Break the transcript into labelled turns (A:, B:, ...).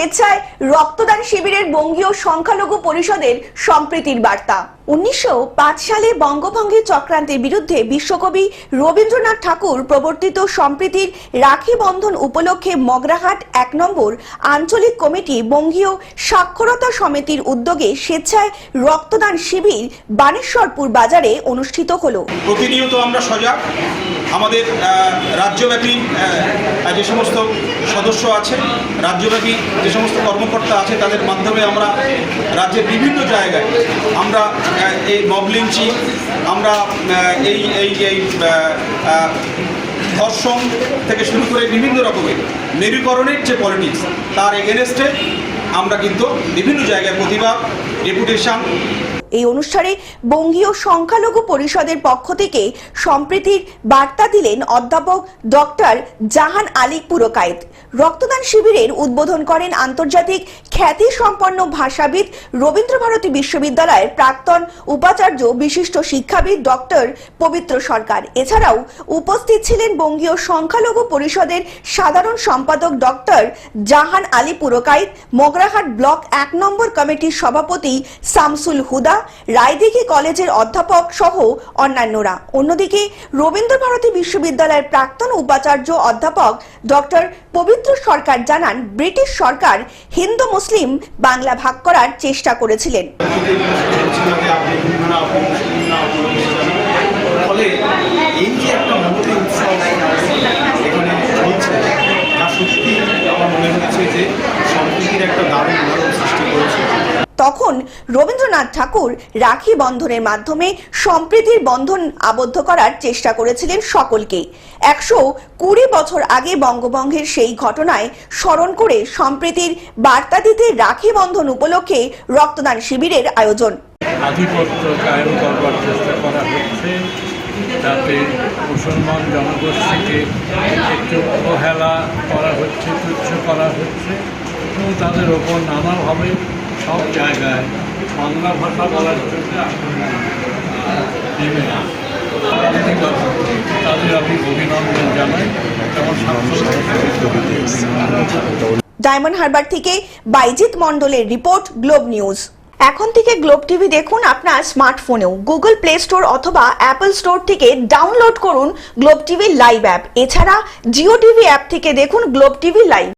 A: স্বেচ্ছায় রক্তদান শিবিরের বঙ্গীয় সংখ্যালঘু পরিষদের সম্প্রীতির বার্তা। উনিশশো পাঁচ সালে বঙ্গভঙ্গের চক্রান্তের বিরুদ্ধে বিশ্বকবি রবীন্দ্রনাথ ঠাকুর প্রবর্তিত সম্প্রীতির রাখি বন্ধন উপলক্ষে মগরাহাট এক নম্বর আঞ্চলিক কমিটি বঙ্গীয় সাক্ষরতা সমিতির উদ্যোগে স্বেচ্ছায় রক্তদান শিবির বানেশ্বরপুর বাজারে অনুষ্ঠিত হল।
B: প্রতিনিয়ত আমরা সজাগ আমাদের রাজ্যব্যাপী যে সমস্ত সদস্য আছে, রাজ্যব্যাপী যে সমস্ত কর্মকর্তা আছে, তাদের মাধ্যমে আমরা রাজ্যের বিভিন্ন জায়গায় আমরা এই মব লিঞ্চিং, আমরা এই এই এই ধর্ষণ থেকে শুরু করে বিভিন্ন রকমের মেরুকরণের যে পলিটিক্স তার এগেনস্টে আমরা কিন্তু বিভিন্ন জায়গায় প্রতিবাদ ডেপুটেশন
A: এই অনুষ্ঠানে বঙ্গীয় সংখ্যালঘু পরিষদের পক্ষ থেকে সম্প্রীতির বার্তা দিলেন অধ্যাপক ডক্টর জাহান আলী পুরকায়েত। রক্তদান শিবিরের উদ্বোধন করেন আন্তর্জাতিক খ্যাতি সম্পন্ন ভাষাবিদ রবীন্দ্রভারতী বিশ্ববিদ্যালয়ের প্রাক্তন উপাচার্য বিশিষ্ট শিক্ষাবিদ ডক্টর পবিত্র সরকার। এছাড়াও উপস্থিত ছিলেন বঙ্গীয় সংখ্যালঘু পরিষদের সাধারণ সম্পাদক ডক্টর জাহান আলী পুরকায়েত, মোগরাহাট ব্লক এক নম্বর কমিটির সভাপতি শামসুল হুদা রায়দিঘি কলেজের অধ্যাপক সহ অন্যান্যরা অন্যদিকে রবীন্দ্র ভারতী বিশ্ববিদ্যালয়ের প্রাক্তন উপাচার্য অধ্যাপক ডক্টর পবিত্র সরকার জানান ব্রিটিশ সরকার হিন্দু মুসলিম বাংলা ভাগ করার চেষ্টা করেছিলেন
C: ফলে এই যে একটা মহতি উৎসব এখানে চলছে তা সত্যি আমার মনে হচ্ছে যে সম্প্রীতির একটা দারুণ উদাহরণ সৃষ্টি করেছে
A: তখন রবীন্দ্রনাথ ঠাকুর রাখি বন্ধনের মাধ্যমে সম্প্রীতির বন্ধন আবদ্ধ করার চেষ্টা করেছিলেন সকলকে। একশো কুড়ি বছর আগে বঙ্গভঙ্গের সেই ঘটনায় স্মরণ করে সম্প্রীতির বার্তা দিতে রাখি বন্ধন উপলক্ষে রক্তদান শিবিরের আয়োজন।
D: যাতে মুসলমান জনগোষ্ঠীকে একটু অবহেলা করা হচ্ছে, তুচ্ছ করা হচ্ছে। এবং তাদের ওপর নানাভাবে সব জায়গায় বাংলা ভাষা বলার জন্য নেমে তাদের অভিনন্দন জানাই। যেমন
A: ডায়মন্ড হারবার থেকে বাইজিৎ মণ্ডলের রিপোর্ট, গ্লোব নিউজ। এখন থেকে গ্লোব টিভি দেখুন আপনার স্মার্টফোনেও। গুগল প্লে স্টোর অথবা অ্যাপল স্টোর থেকে ডাউনলোড করুন গ্লোব টিভি লাইভ অ্যাপ। এছাড়া জিও টিভি অ্যাপ থেকে দেখুন গ্লোব টিভি লাইভ।